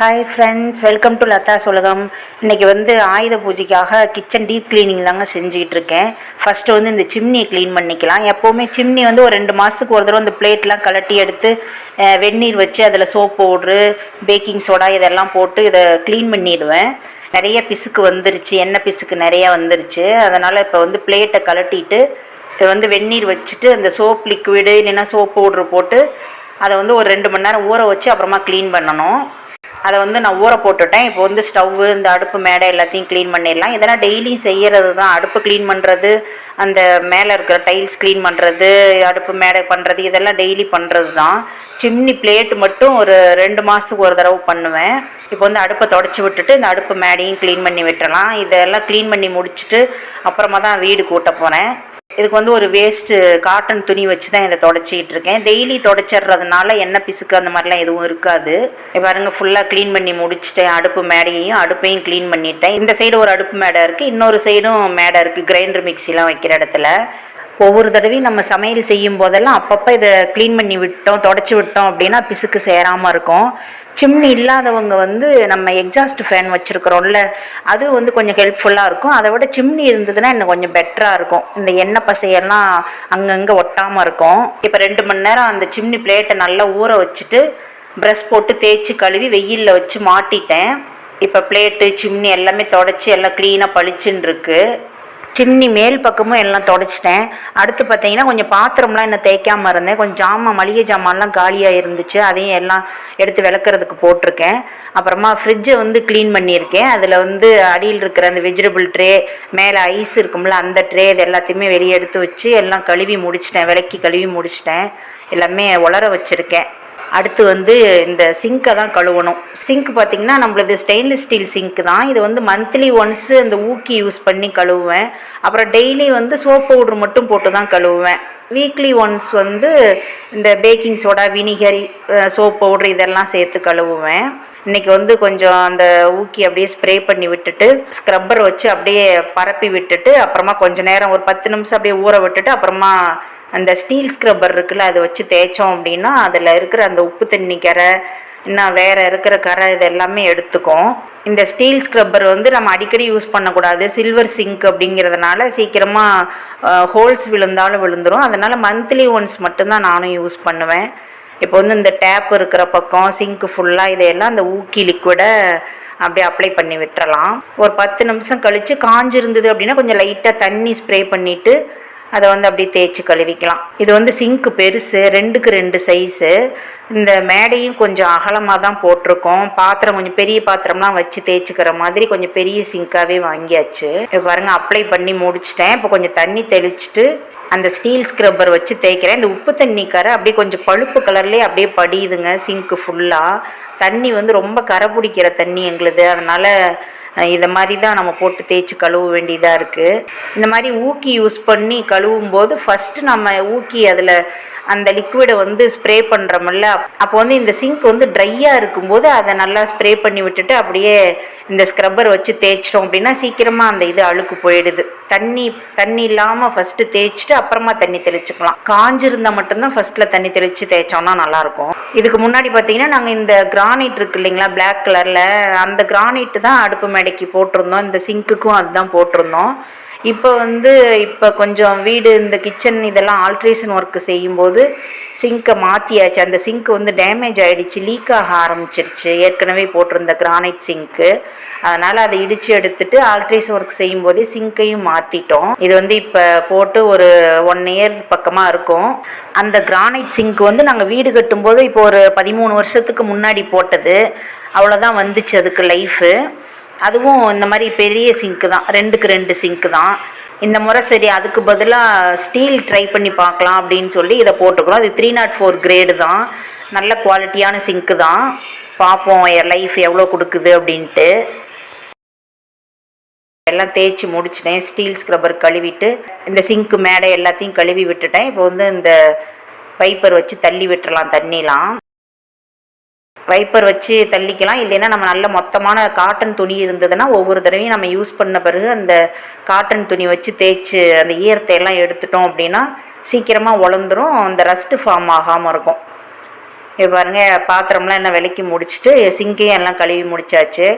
Hi friends welcome to Latha Ulagam இன்றைக்கி வந்து ஆயுத பூஜைக்காக கிச்சன் டீப் க்ளீனிங் தாங்க செஞ்சுக்கிட்டு இருக்கேன். ஃபஸ்ட்டு வந்து இந்த சிம்னியை க்ளீன் பண்ணிக்கலாம். எப்போவுமே சிம்னி வந்து ஒரு ரெண்டு மாதத்துக்கு ஒரு தடவை அந்த பிளேட்லாம் கலட்டி எடுத்து வெந்நீர் வச்சு அதில் சோப் பவுட்ரு பேக்கிங் சோடா இதெல்லாம் போட்டு இதை க்ளீன் பண்ணிடுவேன். நிறைய பிசுக்கு வந்துருச்சு. எண்ணெய் பிசுக்கு நிறைய வந்துருச்சு. அதனால் இப்போ வந்து பிளேட்டை கலட்டிட்டு இதை வந்து வெந்நீர் வச்சுட்டு அந்த சோப் லிக்விடு இல்லைன்னா சோப் பவுட்ரு போட்டு அதை வந்து ஒரு ரெண்டு மணி நேரம் ஊற வச்சு அப்புறமா க்ளீன் பண்ணணும். அதை வந்து நான் ஊற போட்டுட்டேன். இப்போ வந்து ஸ்டவ்வு இந்த அடுப்பு மேடை எல்லாத்தையும் க்ளீன் பண்ணிடலாம். இதெல்லாம் டெய்லியும் செய்கிறது தான். அடுப்பு க்ளீன் பண்ணுறது அந்த மேலே இருக்கிற டைல்ஸ் க்ளீன் பண்ணுறது அடுப்பு மேடை பண்ணுறது இதெல்லாம் டெய்லி பண்ணுறது தான். சிம்னி பிளேட் மட்டும் ஒரு ரெண்டு மாதத்துக்கு ஒரு தடவை பண்ணுவேன். இப்போ வந்து அடுப்பை தொடச்சி விட்டுட்டு இந்த அடுப்பு மேடையும் க்ளீன் பண்ணி விட்டுறலாம். இதெல்லாம் க்ளீன் பண்ணி முடிச்சுட்டு அப்புறமா தான் வீடு கூட்ட போகிறேன் இதுக்கு வந்து ஒரு வேஸ்ட்டு காட்டன் துணி வச்சு தான் இதை தொடச்சிக்கிட்டு இருக்கேன். டெய்லி தொடச்சிட்றதுனால எண்ணெய் பிசுக்கு அந்த மாதிரிலாம் எதுவும் இருக்காது. பாருங்கள் பாருங்க ஃபுல்லாக க்ளீன் பண்ணி முடிச்சிட்டேன். அடுப்பு மேடையையும் அடுப்பையும் க்ளீன் பண்ணிட்டேன். இந்த சைடு ஒரு அடுப்பு மேடை இருக்குது இன்னொரு சைடும் மேடை இருக்குது கிரைண்டர் மிக்சிலாம் வைக்கிற இடத்துல. ஒவ்வொரு தடவையும் நம்ம சமையல் செய்யும் போதெல்லாம் அப்பப்போ இதை க்ளீன் பண்ணி விட்டோம் தொடச்சி விட்டோம் அப்படின்னா பிசுக்கு சேராமல் இருக்கும். சிம்னி இல்லாதவங்க வந்து நம்ம எக்ஸாஸ்ட் ஃபேன் வச்சுருக்குறோம்ல அது வந்து கொஞ்சம் ஹெல்ப்ஃபுல்லாக இருக்கும். அதை விட சிம்னி இருந்ததுன்னா இன்னும் கொஞ்சம் பெட்டராக இருக்கும். இந்த எண்ணெய் பசையெல்லாம் அங்கங்கே ஒட்டாமல் இருக்கும். இப்போ ரெண்டு மணி நேரம் அந்த சிம்னி பிளேட்டை நல்லா ஊற வச்சுட்டு ப்ரெஷ் போட்டு தேய்ச்சி கழுவி வெயிலில் வச்சு மாட்டிட்டேன். இப்போ பிளேட்டு சிம்னி எல்லாமே தொடச்சி எல்லாம் க்ளீனாக பளிச்சுன்னு இருக்குது சிம்னி மேல் பக்கமும் எல்லாம் தொடச்சிட்டேன். அடுத்து பார்த்தீங்கன்னா கொஞ்சம் பாத்திரம்லாம் என்ன தேய்க்காம இருந்தேன். கொஞ்சம் ஜாமான் மளிகை ஜாமான்லாம் காலியாக இருந்துச்சு. அதையும் எல்லாம் எடுத்து விளக்குறதுக்கு போட்டிருக்கேன். அப்புறமா ஃப்ரிட்ஜை வந்து க்ளீன் பண்ணியிருக்கேன். அதில் வந்து அடியில் இருக்கிற அந்த வெஜிடபிள் ட்ரே மேலே ஐஸ் இருக்கும்ல அந்த ட்ரே இது எல்லாத்தையுமே வெளியே எடுத்து வச்சு எல்லாம் கழுவி முடிச்சிட்டேன். விளக்கி கழுவி முடிச்சிட்டேன். எல்லாமே உலர வச்சுருக்கேன். அடுத்து வந்து இந்த சிங்க்கை தான் கழுவணும். சிங்க் பார்த்திங்கன்னா நம்மளது ஸ்டெயின்லெஸ் ஸ்டீல் சிங்க் தான். இது வந்து மந்த்லி ஒன்ஸு இந்த ஊக்கி யூஸ் பண்ணி கழுவுவேன். அப்புறம் டெய்லி வந்து சோப் பவுட்ரு மட்டும் போட்டு தான் கழுவுவேன். வீக்லி ஒன்ஸ் வந்து இந்த baking soda vinegar soap powder இதெல்லாம் சேர்த்து கழுவுவேன். இன்றைக்கி வந்து கொஞ்சம் அந்த ஊக்கி அப்படியே ஸ்ப்ரே பண்ணி விட்டுட்டு ஸ்க்ரப்பர் வச்சு அப்படியே பரப்பி விட்டுட்டு அப்புறமா கொஞ்சம் நேரம் ஒரு பத்து நிமிஷம் அப்படியே ஊற விட்டுட்டு அப்புறமா அந்த ஸ்டீல் ஸ்க்ரப்பர் இருக்குல்ல அதை வச்சு தேய்ச்சோம் அப்படின்னா அதில் இருக்கிற அந்த உப்பு தண்ணி கரை இன்னும் வேறு இருக்கிற கரை இது எல்லாமே எடுத்துக்கும். இந்த ஸ்டீல் ஸ்க்ரப்பர் வந்து நம்ம அடிக்கடி யூஸ் பண்ணக்கூடாது. சில்வர் சிங்க் அப்படிங்கிறதுனால சீக்கிரமாக ஹோல்ஸ் விழுந்தாலும் விழுந்துரும். அதனால் மந்த்லி ஒன்ஸ் மட்டும்தான் நானும் யூஸ் பண்ணுவேன். இப்போ வந்து இந்த டேப் இருக்கிற பக்கம் சிங்க்கு ஃபுல்லாக இதையெல்லாம் அந்த ஊக்கி லிக்விடை அப்படியே அப்ளை பண்ணி விட்டுறலாம். ஒரு பத்து நிமிஷம் கழித்து காஞ்சிருந்தது அப்படின்னா கொஞ்சம் லைட்டாக தண்ணி ஸ்ப்ரே பண்ணிவிட்டு அதை வந்து அப்படியே தேய்ச்சி கழுவிக்கலாம். இது வந்து சிங்க்கு பெருசு ரெண்டுக்கு ரெண்டு சைஸு இந்த மேடையும் கொஞ்சம் அகலமாக தான் போட்டிருக்கோம். பாத்திரம் கொஞ்சம் பெரிய பாத்திரம்லாம் வச்சு தேய்ச்சிக்கிற மாதிரி கொஞ்சம் பெரிய சிங்க்காகவே வாங்கியாச்சு. இப்போ பாருங்கள் அப்ளை பண்ணி முடிச்சிட்டேன். இப்போ கொஞ்சம் தண்ணி தெளிச்சிட்டு அந்த ஸ்டீல் ஸ்க்ரப்பர் வச்சு தேய்க்கிறேன். இந்த உப்பு தண்ணி கரை அப்படியே கொஞ்சம் பழுப்பு கலர்லேயே அப்படியே படியுதுங்க சிங்க்கு ஃபுல்லாக தண்ணி வந்து ரொம்ப கரை பிடிக்கிற தண்ணி எங்களுது. அதனால் இதை மாதிரி தான் நம்ம போட்டு தேய்ச்சி கழுவ வேண்டியதாக இருக்குது இந்த மாதிரி ஊக்கி யூஸ் பண்ணி கழுவும் போது ஃபஸ்ட்டு நம்ம ஊக்கி அதில் அந்த லிக்விடை வந்து ஸ்ப்ரே பண்ணுறோம்ல அப்போ வந்து இந்த சிங்க் வந்து ட்ரையாக இருக்கும்போது அதை நல்லா ஸ்ப்ரே பண்ணி விட்டுட்டு அப்படியே இந்த ஸ்க்ரப்பர் வச்சு தேய்ச்சிட்டோம் அப்படின்னா சீக்கிரமாக அந்த இது அழுக்கு போயிடுது. தண்ணி தண்ணி இல்லாமல் ஃபஸ்ட்டு தேய்ச்சிட்டு அப்புறமா தண்ணி தெளிச்சுக்கலாம். காஞ்சிருந்தால் மட்டும்தான் ஃபஸ்ட்டில் தண்ணி தெளித்து தேய்ச்சோம்னா நல்லாயிருக்கும். இதுக்கு முன்னாடி பார்த்தீங்கன்னா நாங்கள் இந்த கிரானைட் இருக்கு இல்லைங்களா பிளாக் கலரில் அந்த கிரானைட் தான் அடுப்பு கடைக்கு போட்டிருந்தோம். இந்த சிங்க்குக்கும் அதுதான் போட்டிருந்தோம். இப்போ வந்து இப்போ கொஞ்சம் வீடு இந்த கிச்சன் இதெல்லாம் ஆல்ட்ரேஷன் ஒர்க்கு செய்யும்போது சிங்க்கை மாற்றியாச்சு அந்த சிங்க் வந்து டேமேஜ் ஆகிடுச்சு லீக் ஆக ஆரம்பிச்சிருச்சு. ஏற்கனவே போட்டிருந்த கிரானைட் சிங்க்கு. அதனால் அதை இடித்து எடுத்துட்டு ஆல்ட்ரேஷன் ஒர்க் செய்யும்போதே சிங்க்கையும் மாற்றிட்டோம் இது வந்து இப்போ போட்டு ஒரு ஒன் இயர் பக்கமாக இருக்கும். அந்த கிரானைட் சிங்க் வந்து நாங்கள் வீடு கட்டும்போது இப்போ ஒரு பதிமூணு வருஷத்துக்கு முன்னாடி போட்டது. அவ்வளோதான் வந்துச்சு அதுக்கு லைஃபு அதுவும் இந்த மாதிரி பெரிய சிங்க்கு தான். ரெண்டுக்கு ரெண்டு சிங்க்கு தான். இந்த முறை சரி அதுக்கு பதிலாக ஸ்டீல் ட்ரை பண்ணி பார்க்கலாம் அப்படின்னு சொல்லி இதை போட்டுக்கிறோம். அது த்ரீ நாட் ஃபோர் கிரேடு தான். நல்ல குவாலிட்டியான சிங்க்கு தான். பார்ப்போம் லைஃப் எவ்வளோ கொடுக்குது அப்படின்ட்டு. எல்லாம் தேய்ச்சி முடிச்சிட்டேன். ஸ்டீல் ஸ்க்ரப்பர் கழுவிட்டு இந்த சிங்க்கு மேடை எல்லாத்தையும் கழுவி விட்டுட்டேன். இப்போ வந்து இந்த பைப்பர் வச்சு தள்ளி விட்டுறலாம் தண்ணிலாம். வைப்பர் வச்சு தள்ளிக்கலாம். இல்லைன்னா நம்ம நல்ல மொத்தமான காட்டன் துணி இருந்ததுன்னா ஒவ்வொரு தடவையும் நம்ம யூஸ் பண்ண பிறகு அந்த காட்டன் துணி வச்சு தேய்ச்சி அந்த ஈரத்தை எல்லாம் எடுத்துட்டோம் அப்படின்னா சீக்கிரமாக உலந்துரும் அந்த ரஸ்ட்டு ஃபார்ம் ஆகாமல் இருக்கும். இப்போ பாருங்கள் பாத்திரம்லாம் எல்லாம் விளக்கி முடிச்சுட்டு சிங்கையும் எல்லாம் கழுவி முடிச்சாச்சு.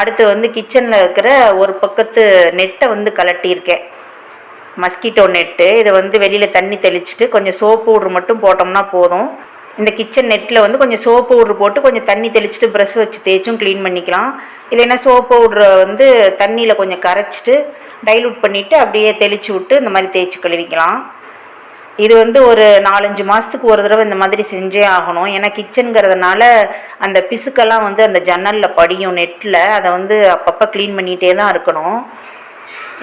அடுத்து வந்து கிச்சனில் இருக்கிற ஒரு பக்கத்து நெட்டை வந்து கலட்டியிருக்கேன். மஸ்கிட்டோ நெட்டு இதை வந்து வெளியில் தண்ணி தெளிச்சுட்டு கொஞ்சம் சோப்பு பவுட்ரு மட்டும் போட்டோம்னா போதும். இந்த கிச்சன் நெட்டில் வந்து கொஞ்சம் சோப்பு பவுட்ரு போட்டு கொஞ்சம் தண்ணி தெளிச்சுட்டு ப்ரெஷ் வச்சு தேய்ச்சும் க்ளீன் பண்ணிக்கலாம். இல்லைன்னா சோப்பு பவுட்ரை வந்து தண்ணியில் கொஞ்சம் கரைச்சிட்டு டைலூட் பண்ணிவிட்டு அப்படியே தெளித்து விட்டு இந்த மாதிரி தேய்ச்சி கழுவிக்கலாம். இது வந்து ஒரு நாலஞ்சு மாதத்துக்கு ஒரு தடவை இந்த மாதிரி செஞ்சே ஆகணும். ஏன்னா கிச்சனுங்கிறதுனால அந்த பிசுக்கெல்லாம் வந்து அந்த ஜன்னலில் படியும் நெட்டில் அதை வந்து அப்பப்போ க்ளீன் பண்ணிகிட்டே தான் இருக்கணும்.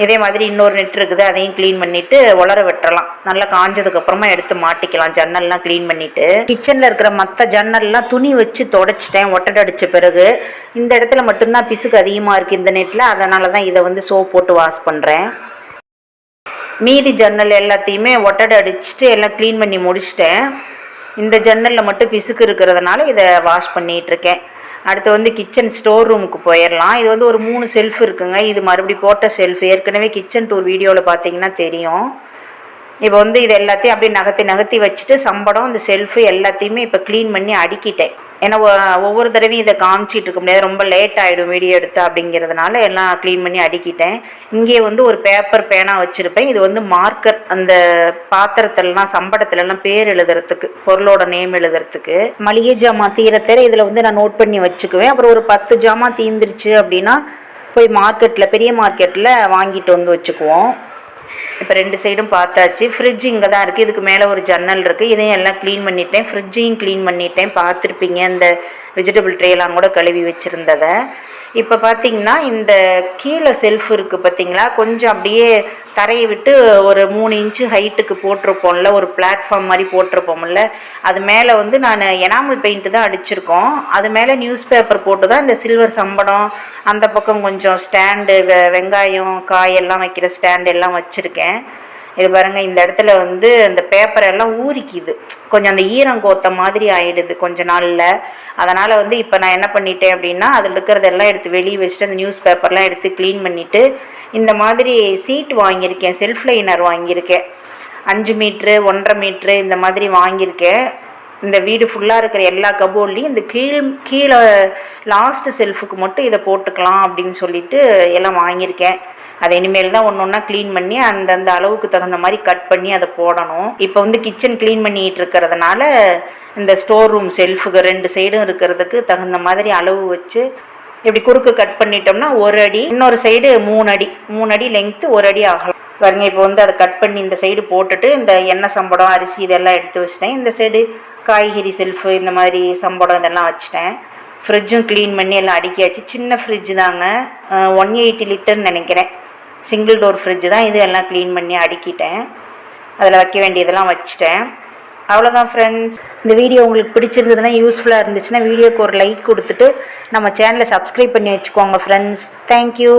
இதே மாதிரி இன்னொரு நெட் இருக்குது அதையும் க்ளீன் பண்ணிவிட்டு உலர வெட்டலாம் நல்லா காஞ்சதுக்கப்புறமா எடுத்து மாட்டிக்கலாம். ஜன்னல்லாம் க்ளீன் பண்ணிவிட்டு கிச்சனில் இருக்கிற மற்ற ஜன்னல்லாம் துணி வச்சு தொடச்சிட்டேன் ஒட்டடை அடித்த பிறகு. இந்த இடத்துல மட்டும்தான் பிசுக்கு அதிகமாக இருக்குது இந்த நெட்டில் அதனால தான் இதை வந்து சோப் போட்டு வாஷ் பண்ணுறேன் மீதி ஜன்னல் எல்லாத்தையுமே ஒட்டடை அடிச்சுட்டு எல்லாம் க்ளீன் பண்ணி முடிச்சிட்டேன். இந்த ஜன்னலில் மட்டும் பிசுக்கு இருக்கிறதுனால இதை வாஷ் பண்ணிகிட்ருக்கேன் அடுத்து வந்து கிச்சன் ஸ்டோர் ரூமுக்கு போயிடலாம் இது வந்து ஒரு மூணு செல்ஃப் இருக்குங்க. இது மறுபடி போட்ட செல்ஃப் ஏற்கனவே கிச்சன் டூர் வீடியோவில் பார்த்தீங்கன்னா தெரியும். இப்போ வந்து இது எல்லாத்தையும் அப்படியே நகர்த்தி நகர்த்தி வச்சுட்டு சம்படம் இந்த செல்ஃபு எல்லாத்தையுமே இப்போ க்ளீன் பண்ணி அடுக்கிட்டேன். ஏன்னா ஒவ்வொரு தடவையும் இதை காமிச்சிட்டு இருக்க முடியாது. ரொம்ப லேட் ஆகிடும் வீடியோ எடுத்து அப்படிங்கிறதுனால எல்லாம் க்ளீன் பண்ணி அடிக்கிட்டேன். இங்கே வந்து ஒரு பேப்பர் பேனா வச்சுருப்பேன். இது வந்து மார்க்கர் அந்த பாத்திரத்துலலாம் சம்படத்துலலாம் பேர் எழுதுறதுக்கு பொருளோட நேம் எழுதுறதுக்கு. மளிகை ஜாமான் தீரத்தர இதில் வந்து நான் நோட் பண்ணி வச்சுக்குவேன். அப்புறம் ஒரு பத்து ஜாமான் தீந்துருச்சு அப்படின்னா போய் மார்க்கெட்டில் பெரிய மார்க்கெட்டில் வாங்கிட்டு வந்து வச்சுக்குவோம். இப்போ ரெண்டு சைடும் பார்த்தாச்சு. ஃப்ரிட்ஜ் இங்கே தான் இருக்குது இதுக்கு மேலே ஒரு ஜன்னல் இருக்குது இதையும் எல்லாம் க்ளீன் பண்ணிட்டேன். ஃப்ரிட்ஜையும் க்ளீன் பண்ணிட்டேன். பார்த்துருப்பீங்க. இந்த வெஜிடபிள் ட்ரேலாம் கூட கழுவி வச்சுருந்ததை. இப்போ பார்த்தீங்கன்னா இந்த கீழே செல்ஃப் இருக்குது பார்த்தீங்களா கொஞ்சம் அப்படியே தரையை விட்டு ஒரு மூணு இன்ச்சு ஹைட்டுக்கு போட்டிருப்போம்ல ஒரு பிளாட்ஃபார்ம் மாதிரி போட்டிருப்போம்ல. அது மேலே வந்து நான் எனாமல் பெயிண்ட்டு தான் அடிச்சிருக்கோம். அது மேலே நியூஸ் பேப்பர் போட்டு தான் இந்த சில்வர் சம்படம் அந்த பக்கம் கொஞ்சம் ஸ்டாண்டு வெ வெங்காயம் காயெல்லாம் வைக்கிற ஸ்டாண்டு எல்லாம் வச்சுருக்கேன். இது பாருங்கள் இந்த இடத்துல வந்து அந்த பேப்பர் எல்லாம் ஊறிக்குது. கொஞ்சம் அந்த ஈரம் கோத்த மாதிரி ஆயிடுது கொஞ்ச நாளில். அதனால் வந்து இப்போ நான் என்ன பண்ணிட்டேன் அப்படின்னா அதில் இருக்கிறதெல்லாம் எடுத்து வெளியே வச்சுட்டு அந்த நியூஸ் பேப்பர்லாம் எடுத்து க்ளீன் பண்ணிவிட்டு இந்த மாதிரி சீட் வாங்கியிருக்கேன் செல்ஃப் லைனர் வாங்கியிருக்கேன். அஞ்சு மீட்ரு ஒன்றரை மீட்ரு இந்த மாதிரி வாங்கியிருக்கேன். இந்த வீடு ஃபுல்லாக இருக்கிற எல்லா கபோர்ட்லேயும் இந்த கீழ் கீழே லாஸ்ட்டு செல்ஃபுக்கு மட்டும் இதை போட்டுக்கலாம் அப்படின்னு சொல்லிட்டு எல்லாம் வாங்கியிருக்கேன். அதை இனிமேல் தான் ஒன்று ஒன்றா க்ளீன் பண்ணி அந்தந்த அளவுக்கு தகுந்த மாதிரி கட் பண்ணி அதை போடணும். இப்போ வந்து கிச்சன் க்ளீன் பண்ணிகிட்டு இருக்கிறதுனால இந்த ஸ்டோர் ரூம் செல்ஃபுக்கு ரெண்டு சைடும் இருக்கிறதுக்கு தகுந்த மாதிரி அளவு வச்சு இப்படி குறுக்கு கட் பண்ணிட்டோம்னா ஒரு அடி இன்னொரு சைடு மூணு அடி மூணு அடி லெங்க்த்து ஒரு அடி ஆகலாம். பாருங்க இப்போ வந்து அதை கட் பண்ணி இந்த சைடு போட்டுட்டு இந்த எண்ணெய் சம்படம் அரிசி இதெல்லாம் எடுத்து வச்சிட்டேன். இந்த சைடு காய்கறி செல்ஃபு இந்த மாதிரி சம்படம் இதெல்லாம் வச்சுட்டேன். ஃப்ரிட்ஜும் க்ளீன் பண்ணி எல்லாம் அடுக்கியாச்சு. சின்ன ஃப்ரிட்ஜு தாங்க. ஒன் எயிட்டி லிட்டர்னு நினைக்கிறேன். சிங்கிள் டோர் ஃப்ரிட்ஜு தான். இது எல்லாம் க்ளீன் பண்ணி அடுக்கிட்டேன். அதில் வைக்க வேண்டியதெல்லாம் வச்சுட்டேன். அவ்வளோதான் ஃப்ரெண்ட்ஸ் இந்த வீடியோ உங்களுக்கு பிடிச்சிருந்ததுன்னா யூஸ்ஃபுல்லாக இருந்துச்சுன்னா வீடியோக்கு ஒரு லைக் கொடுத்துட்டு நம்ம சேனலை சப்ஸ்கிரைப் பண்ணி வச்சுக்கோங்க ஃப்ரெண்ட்ஸ் தேங்க்யூ